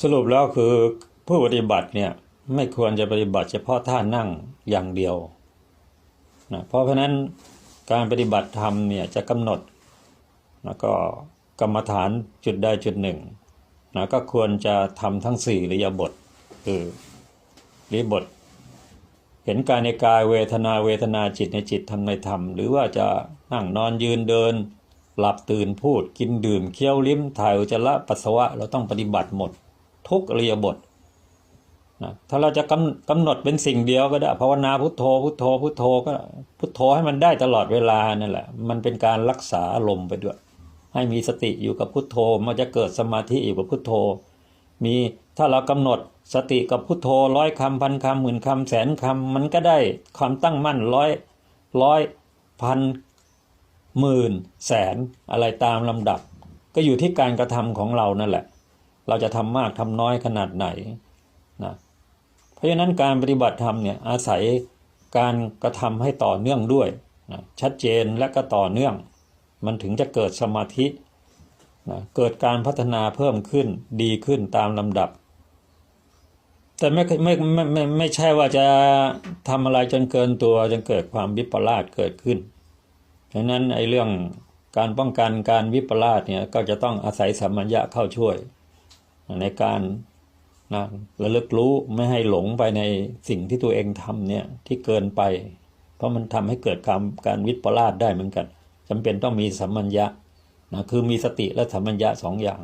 สรุปแล้วคือผู้ปฏิบัติเนี่ยไม่ควรจะปฏิบัติเฉพาะท่านั่งอย่างเดียวนะเพราะฉะนั้นการปฏิบัติธรรมเนี่ยจะกำหนดแล้วก็กรรมฐานจุดใดจุดหนึ่งนะก็ควรจะทำทั้งสี่ริยบทคือริยบท เห็นกายในกายเวทนาเวทนาจิตในจิตธรรมในธรรม หรือว่าจะนั่งนอนยืนเดิน หลับตื่นพูดกินดื่มเคี้ยวลิ้มถ่ายอุจจาระปัสสาวะเราต้องปฏิบัติหมด ทุกอริยบทนะถ้าเราจะกำกำหนดเป็นสิ่งเดียวก็ได้ภาวนาพุทโธพุทโธพุทโธก็พุทโธให้มันได้ตลอดเวลานั่นแหละ มันเป็นการรักษาอารมณ์ไปด้วย ให้มีสติอยู่กับพุทโธมันจะเกิดสมาธิอยู่กับพุทโธ มีถ้าเรากำหนดสติกับพุทโธร้อยคำพันคำหมื่นคำแสนคำมันก็ได้ความตั้งมั่นร้อยร้อยพันหมื่นแสนอะไรตามลำดับ ก็อยู่ที่การกระทำของเรานั่นแหละ เราจะทำมากทำน้อยขนาดไหนนะเพราะฉะนั้นการปฏิบัติธรรมเนี่ยอาศัยการกระทำให้ต่อเนื่องด้วยนะชัดเจนและก็ต่อเนื่อง มันถึงจะเกิดสมาธินะเกิดการพัฒนาเพิ่มขึ้นดีขึ้นตามลำดับ แต่ไม่ไม่ไม่ไม่ไม่ใช่ว่าจะทำอะไรจนเกินตัวจนเกิดความวิปลาสเกิดขึ้นฉะนั้นไอ้เรื่องการป้องกันการวิปลาสเนี่ยก็จะต้องอาศัยสัมมัญญะเข้าช่วย ในการนะระลึกรู้ไม่ให้หลงไปในสิ่งที่ตัวเองทำเนี่ยที่เกินไป เพราะมันทำให้เกิดการการวิปลาสได้เหมือนกันจำเป็นต้องมีสัมมัญญะนะคือมีสติและสัมมัญญะสองอย่าง